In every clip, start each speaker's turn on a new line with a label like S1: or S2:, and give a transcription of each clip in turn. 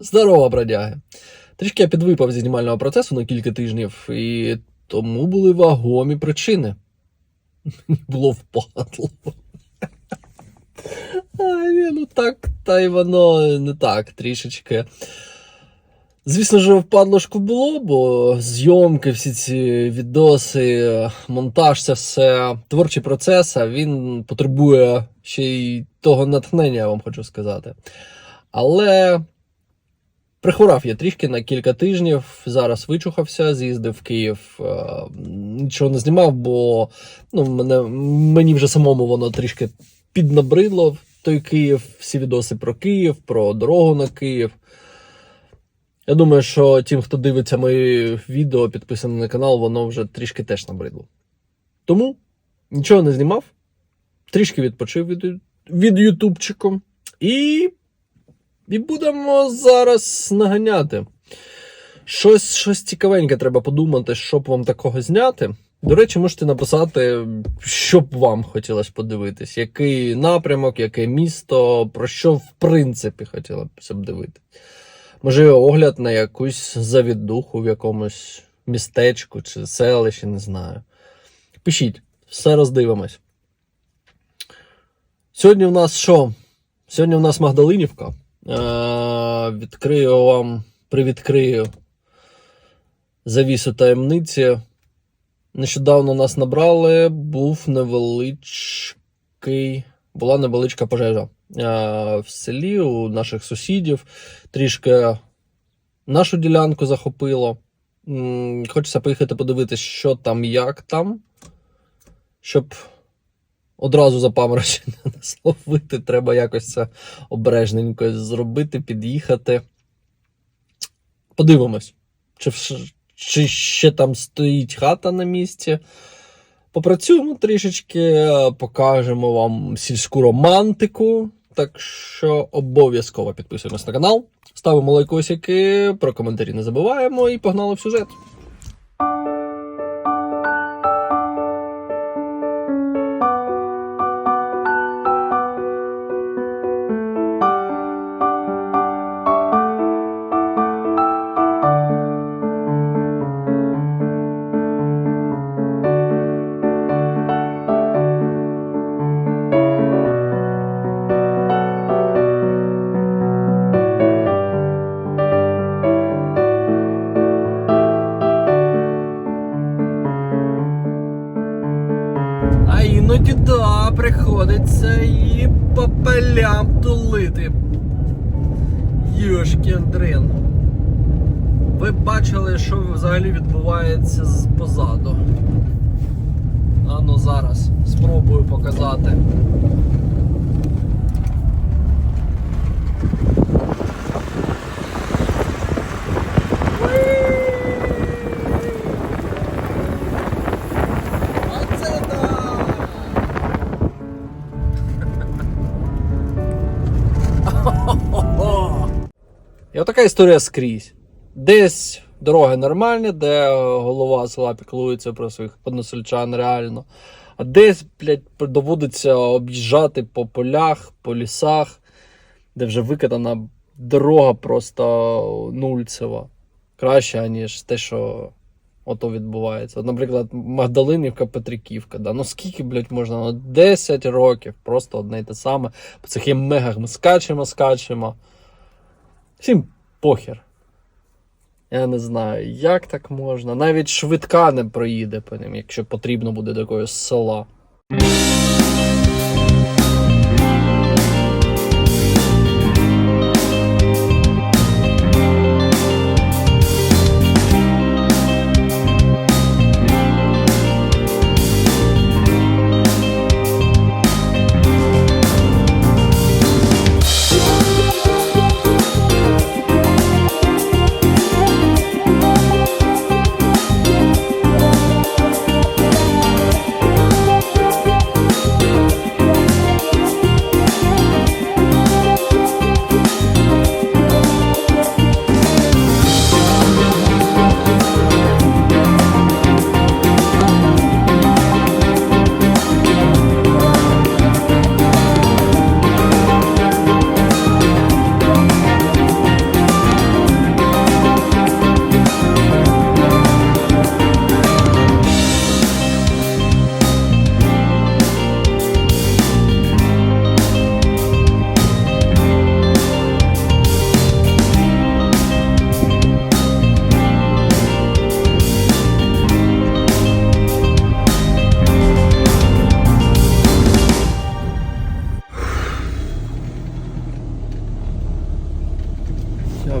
S1: Здорово, бродяги! Трішки я підвипав зі знімального процесу на кілька тижнів, і тому були вагомі причини. Мені було впадло. А, ні, ну так, та й воно не так трішечки. Звісно ж, впадлошку було, бо зйомки, всі ці відоси, монтаж, це все творчий процес, а він потребує ще й того натхнення, я вам хочу сказати. Але прихворав я трішки на кілька тижнів. Зараз вичухався, з'їздив в Київ. е, Нічого не знімав, бо ну, мене, мені вже самому воно трішки піднабридло. Той Київ, всі відоси про Київ, про дорогу на Київ. Я думаю, що тим, хто дивиться мої відео, підписаний на канал, воно вже трішки теж набридло. Тому нічого не знімав, трішки відпочив від, від ютубчику. І і будемо зараз наганяти. Щось, щось цікавеньке треба подумати, щоб вам такого зняти. До речі, можете написати, що б вам хотілося подивитись, який напрямок, яке місто, про що в принципі хотілося б дивитись. Може, огляд на якусь завідуху в якомусь містечку чи селищі, не знаю. Пишіть, все роздивимось. Сьогодні в нас що? Сьогодні в нас Магдалинівка. Е, відкрию вам, привідкрию завісу таємниці. Нещодавно нас набрали, був невеличкий, була невеличка пожежа е, в селі у наших сусідів. Трішки нашу ділянку захопило. Хочеться поїхати подивитися, що там, як там. Щоб одразу запаморочення словити, треба якось це обережненько зробити, під'їхати. Подивимось, чи, чи ще там стоїть хата на місці. Попрацюємо трішечки, покажемо вам сільську романтику. Так що обов'язково підписуємось на канал, ставимо лайкосики, про коментарі не забуваємо і погнали в сюжет. А іноді да, приходиться і по полям тулити. Юшкін дрин. Ви бачили, що взагалі відбувається позаду. А зараз спробую показати. І отака історія скрізь. Десь дороги нормальні, де голова села піклується про своїх односельчан реально. А десь, блядь, доводиться об'їжджати по полях, по лісах, де вже викатана дорога просто нульцева. Краще, ніж те, що ото відбувається. Наприклад, Магдалинівка, Петриківка. Да? Ну скільки, блядь, можна? Ну, 10 років, просто одне й те саме. По цих є мегах ми скачемо, скачемо. Всім похер. Я не знаю, як так можна. Навіть швидка не проїде по ним, якщо потрібно буде до якогось села.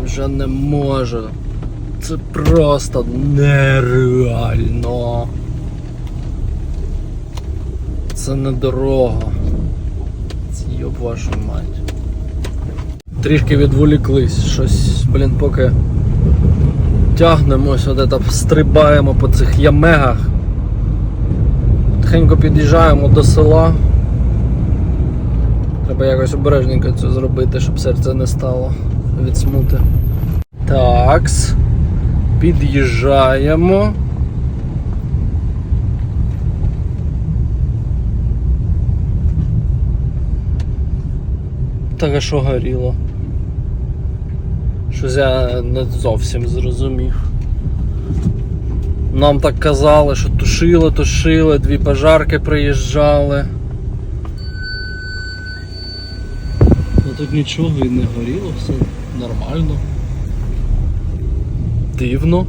S1: Вже не можу. Це просто нереально. Це не дорога. Це йоб вашу мать. Трішки відволіклись, щось, блін, поки тягнемось, от это, стрибаємо по цих ямегах. Тихенько під'їжджаємо до села. Треба якось обережненько це зробити, щоб серце не стало від смути. Такс. Під'їжджаємо. Так а що горіло? Щось я не зовсім зрозумів. Нам так казали, що тушили, тушили, дві пожарки приїжджали. Ну тут нічого і не горіло, все нормально. Дивно.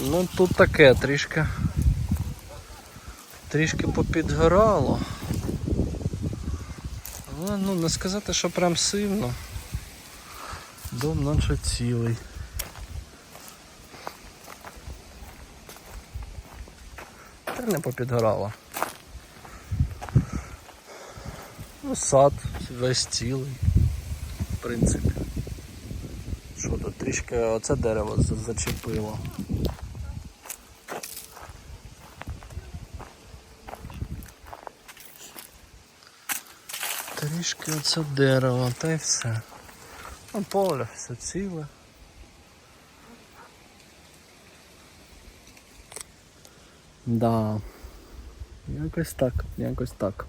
S1: Ну тут таке трішки. Трішки попідгорало. Але ну не сказати, що прям сильно. Дом наче цілий. Не попідгорало. Ну, сад весь цілий, в принципі. Що тут трішки оце дерево зачепило. Трішки оце дерево, та й все. Ну, поле все ціле. Да. Якось так, якось так.